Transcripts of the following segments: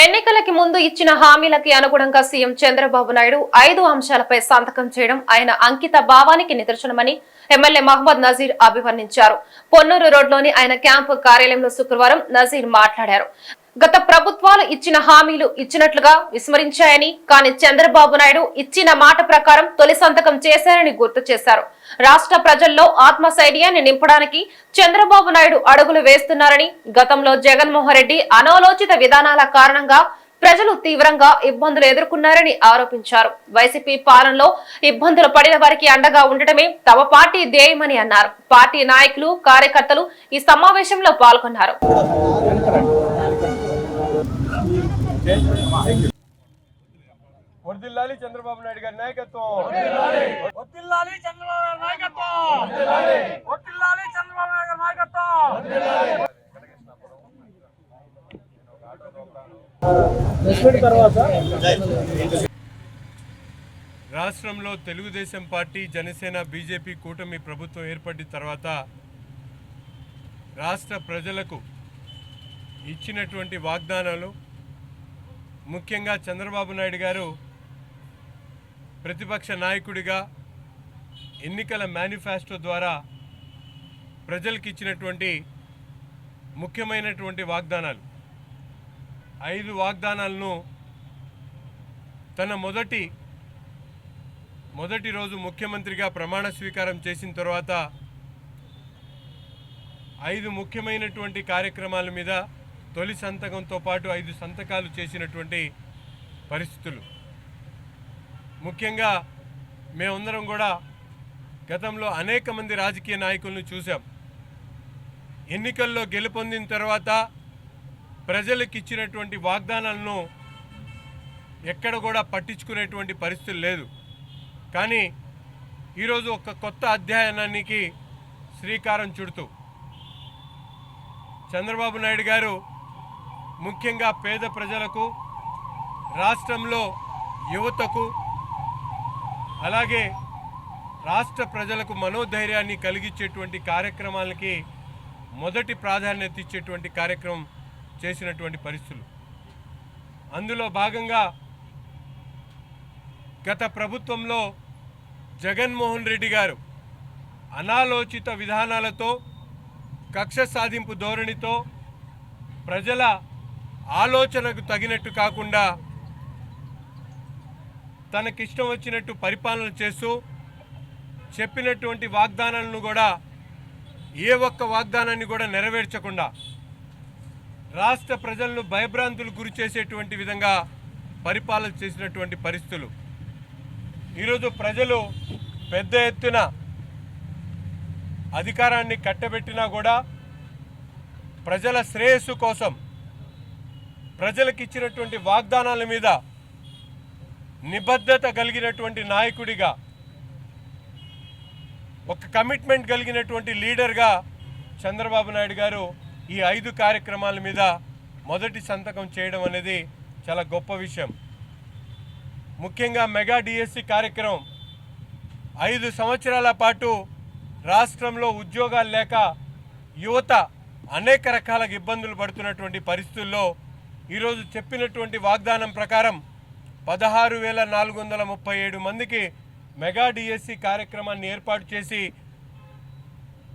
ఎన్నికలకి ముందు ఇచ్చిన హామీలకి అనుగుణంగా సీఎం చంద్రబాబు నాయుడు ఐదు అంశాలపై సంతకం చేయడం ఆయన అంకిత భావానికి నిదర్శనమని ఎమ్మెల్యే మహమ్మద్ నజీర్ అభివర్ణించారు. పొన్నూరు రోడ్లోని ఆయన క్యాంపు కార్యాలయంలో శుక్రవారం నజీర్ మాట్లాడారు. గత ప్రభుత్వాలు ఇచ్చిన హామీలు ఇచ్చినట్లుగా విస్మరించాయని కానీ చంద్రబాబు నాయుడు ఇచ్చిన మాట ప్రకారం తొలి సంతకం చేశారని గుర్తు చేశారు. రాష్ట్ర ప్రజల్లో ఆత్మశైర్యాన్ని నింపడానికి చంద్రబాబు నాయుడు అడుగులు వేస్తున్నారని గతంలో జగన్మోహన్ రెడ్డి అనాలోచిత విధానాల కారణంగా ప్రజలు తీవ్రంగా ఇబ్బందులు ఎదుర్కొన్నారని ఆరోపించారు. వైసీపీ పాలనలో ఇబ్బందులు పడిన వారికి అండగా ఉండటమే తమ పార్టీ ధ్యేయమని అన్నారు. పార్టీ నాయకులు కార్యకర్తలు ఈ సమావేశంలో పాల్గొన్నారు. వర్దిల్లాలి చంద్రబాబు నాయుడు గారి నాయకత్వం. వద్దిల్లాలి చంద్రబాబు నాయుడు నాయకత్వం. వద్దిల్లాలి చంద్రబాబు నాయుడు గారి నాయకత్వం. రాష్ట్రంలో తెలుగుదేశం పార్టీ జనసేన బీజేపీ కూటమి ప్రభుత్వం ఏర్పడిన తర్వాత రాష్ట్ర ప్రజలకు ఇచ్చినటువంటి వాగ్దానాలు ముఖ్యంగా చంద్రబాబు నాయుడు గారు ప్రతిపక్ష నాయకుడిగా ఎన్నికల మేనిఫెస్టో ద్వారా ప్రజలకు ఇచ్చినటువంటి ముఖ్యమైనటువంటి వాగ్దానాలు. ఐదు వాగ్దానాలను తన మొదటి మొదటి రోజు ముఖ్యమంత్రిగా ప్రమాణ స్వీకారం చేసిన తర్వాత ఐదు ముఖ్యమైనటువంటి కార్యక్రమాల మీద తొలి సంతకంతో పాటు ఐదు సంతకాలు చేసినటువంటి పరిస్థితులు. ముఖ్యంగా మేమందరం కూడా గతంలో అనేక మంది రాజకీయ నాయకులను చూసాం ఎన్నికల్లో గెలుపొందిన తర్వాత ప్రజలకు ఇచ్చినటువంటి వాగ్దానాలను ఎక్కడ కూడా పట్టించుకునేటువంటి పరిస్థితి లేదు. కానీ ఈరోజు ఒక కొత్త అధ్యయనానికి శ్రీకారం చుడుతూ చంద్రబాబు నాయుడు గారు ముఖ్యంగా పేద ప్రజలకు రాష్ట్రంలో యువతకు అలాగే రాష్ట్ర ప్రజలకు మనోధైర్యాన్ని కలిగించేటువంటి కార్యక్రమాలకి మొదటి ప్రాధాన్యత ఇచ్చేటువంటి కార్యక్రమం చేసినటువంటి పరిస్థితులు. అందులో భాగంగా గత ప్రభుత్వంలో జగన్మోహన్ రెడ్డి గారు అనాలోచిత విధానాలతో కక్ష సాధింపు ధోరణితో ప్రజల ఆలోచనకు తగినట్టు కాకుండా తనకిష్టం వచ్చినట్టు పరిపాలన చేస్తూ చెప్పినటువంటి వాగ్దానాలను కూడా ఏ ఒక్క వాగ్దానాన్ని కూడా నెరవేర్చకుండా రాష్ట్ర ప్రజలను భయభ్రాంతులు గురి చేసేటువంటి విధంగా పరిపాలన చేసినటువంటి పరిస్థితులు. ఈరోజు ప్రజలు పెద్ద ఎత్తున అధికారాన్ని కట్టబెట్టినా కూడా ప్రజల శ్రేయస్సు కోసం ప్రజలకు ఇచ్చినటువంటి వాగ్దానాల మీద నిబద్ధత కలిగినటువంటి నాయకుడిగా ఒక కమిట్మెంట్ కలిగినటువంటి లీడర్గా చంద్రబాబు నాయుడు గారు ఈ ఐదు కార్యక్రమాల మీద మొదటి సంతకం చేయడం అనేది చాలా గొప్ప విషయం. ముఖ్యంగా మెగా డిఎస్సి కార్యక్రమం ఐదు సంవత్సరాల పాటు రాష్ట్రంలో ఉద్యోగాలు లేక యువత అనేక రకాల ఇబ్బందులు పడుతున్నటువంటి పరిస్థితుల్లో ఈరోజు చెప్పినటువంటి వాగ్దానం ప్రకారం పదహారు వేల నాలుగు వందల ముప్పై ఏడు మందికి మెగా డిఎస్సి కార్యక్రమాన్ని ఏర్పాటు చేసి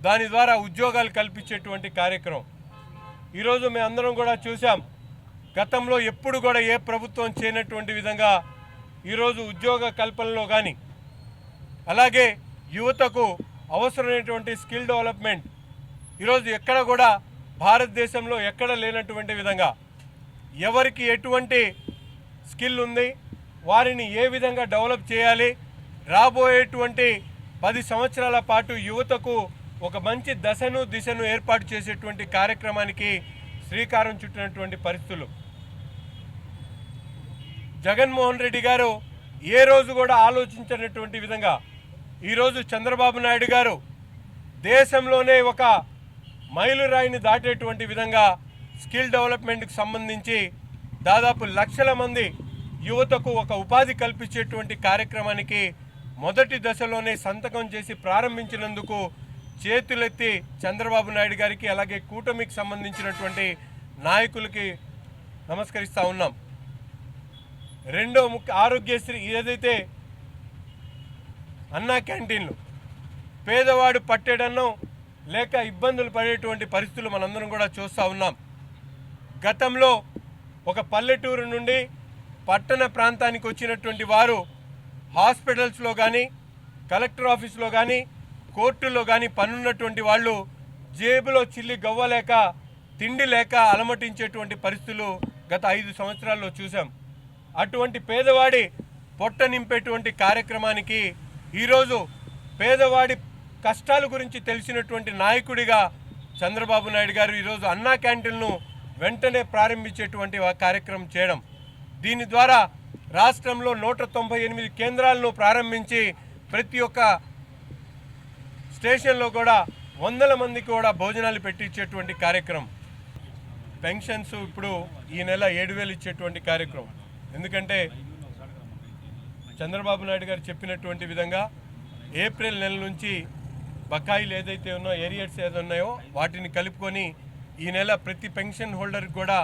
దాని ద్వారా ఉద్యోగాలు కల్పించేటువంటి కార్యక్రమం. ఈరోజు మేము అందరం కూడా చూసాం గతంలో ఎప్పుడు కూడా ఏ ప్రభుత్వం చేయనటువంటి విధంగా ఈరోజు ఉద్యోగ కల్పనలో కానీ అలాగే యువతకు అవసరమైనటువంటి స్కిల్ డెవలప్మెంట్ ఈరోజు ఎక్కడ కూడా భారతదేశంలో ఎక్కడ లేనటువంటి విధంగా ఎవరికి ఎటువంటి స్కిల్ ఉంది వారిని ఏ విధంగా డెవలప్ చేయాలి రాబోయేటువంటి పది సంవత్సరాల పాటు యువతకు ఒక మంచి దశను దిశను ఏర్పాటు చేసేటువంటి కార్యక్రమానికి శ్రీకారం చుట్టినటువంటి పరిస్థితులు. జగన్మోహన్ రెడ్డి గారు ఏ రోజు కూడా ఆలోచించినటువంటి విధంగా ఈరోజు చంద్రబాబు నాయుడు గారు దేశంలోనే ఒక మైలురాయిని దాటేటువంటి విధంగా స్కిల్ డెవలప్మెంట్కి సంబంధించి దాదాపు లక్షల మంది యువతకు ఒక ఉపాధి కల్పించేటువంటి కార్యక్రమానికి మొదటి దశలోనే సంతకం చేసి ప్రారంభించినందుకు చేతులెత్తి చంద్రబాబు నాయుడు గారికి అలాగే కూటమికి సంబంధించినటువంటి నాయకులకి నమస్కరిస్తూ ఉన్నాం. రెండో ముఖ్య ఆరోగ్యశ్రీ ఏదైతే అన్నా క్యాంటీన్లు పేదవాడు పట్టేడన్నో లేక ఇబ్బందులు పడేటువంటి పరిస్థితులు మనందరం కూడా చూస్తూ ఉన్నాం. గతంలో ఒక పల్లెటూరు నుండి పట్టణ ప్రాంతానికి వచ్చినటువంటి వారు హాస్పిటల్స్లో కానీ కలెక్టర్ ఆఫీస్లో కానీ కోర్టుల్లో కానీ పనున్నటువంటి వాళ్ళు జేబులో చిల్లి గవ్వలేక తిండి లేక అలమటించేటువంటి పరిస్థితులు గత ఐదు సంవత్సరాల్లో చూసాం అటువంటి పేదవాడి పొట్ట నింపేటువంటి కార్యక్రమానికి ఈరోజు పేదవాడి కష్టాల గురించి తెలిసినటువంటి నాయకుడిగా చంద్రబాబు నాయుడు గారు ఈరోజు అన్నా క్యాంటీన్ను వెంటనే ప్రారంభించేటువంటి కార్యక్రమం చేయడం. దీని ద్వారా రాష్ట్రంలో నూట తొంభై ఎనిమిది కేంద్రాలను ప్రారంభించి ప్రతి ఒక్క స్టేషన్లో కూడా వందల మందికి కూడా భోజనాలు పెట్టించేటువంటి కార్యక్రమం. పెన్షన్స్ ఇప్పుడు ఈ నెల ఏడు వేలు ఇచ్చేటువంటి కార్యక్రమం. ఎందుకంటే చంద్రబాబు నాయుడు గారు చెప్పినటువంటి విధంగా ఏప్రిల్ నెల నుంచి బకాయిలు ఏదైతే ఉన్నాయో ఏరియర్స్ ఏదో ఉన్నాయో వాటిని కలుపుకొని ఈ నెల ప్రతి పెన్షన్ హోల్డర్కి కూడా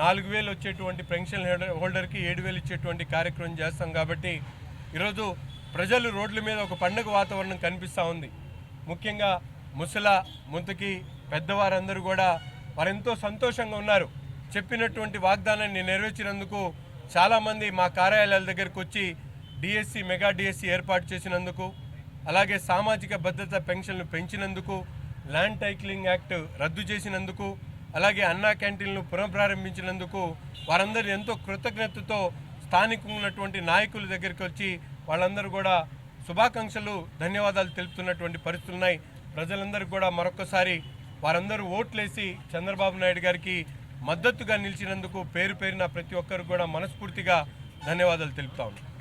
నాలుగు వేలు వచ్చేటువంటి పెన్షన్ హోల్డర్ హోల్డర్కి ఏడు వేలు ఇచ్చేటువంటి కార్యక్రమం చేస్తాం కాబట్టి ఈరోజు ప్రజలు రోడ్ల మీద ఒక పండుగ వాతావరణం కనిపిస్తూ ఉంది. ముఖ్యంగా ముసల ముంతకి పెద్దవారందరూ కూడా వారెంతో సంతోషంగా ఉన్నారు. చెప్పినటువంటి వాగ్దానాన్ని నెరవేర్చినందుకు చాలామంది మా కార్యాలయాల దగ్గరకు వచ్చి డిఎస్సి మెగా డిఎస్సి ఏర్పాటు చేసినందుకు అలాగే సామాజిక భద్రత పెన్షన్లు పెంచినందుకు ల్యాండ్ టైక్లింగ్ యాక్ట్ రద్దు చేసినందుకు అలాగే అన్నా క్యాంటీన్లు పునఃప్రారంభించినందుకు వారందరూ ఎంతో కృతజ్ఞతతో స్థానికంగా ఉన్నటువంటి నాయకుల దగ్గరికి వచ్చి వాళ్ళందరూ కూడా శుభాకాంక్షలు ధన్యవాదాలు తెలుపుతున్నటువంటి పరిస్థితులు ఉన్నాయి. ప్రజలందరూ కూడా మరొకసారి వారందరూ ఓట్లేసి చంద్రబాబు నాయుడు గారికి మద్దతుగా నిలిచినందుకు పేరు పేరిన ప్రతి ఒక్కరు కూడా మనస్ఫూర్తిగా ధన్యవాదాలు తెలుపుతా ఉన్నాను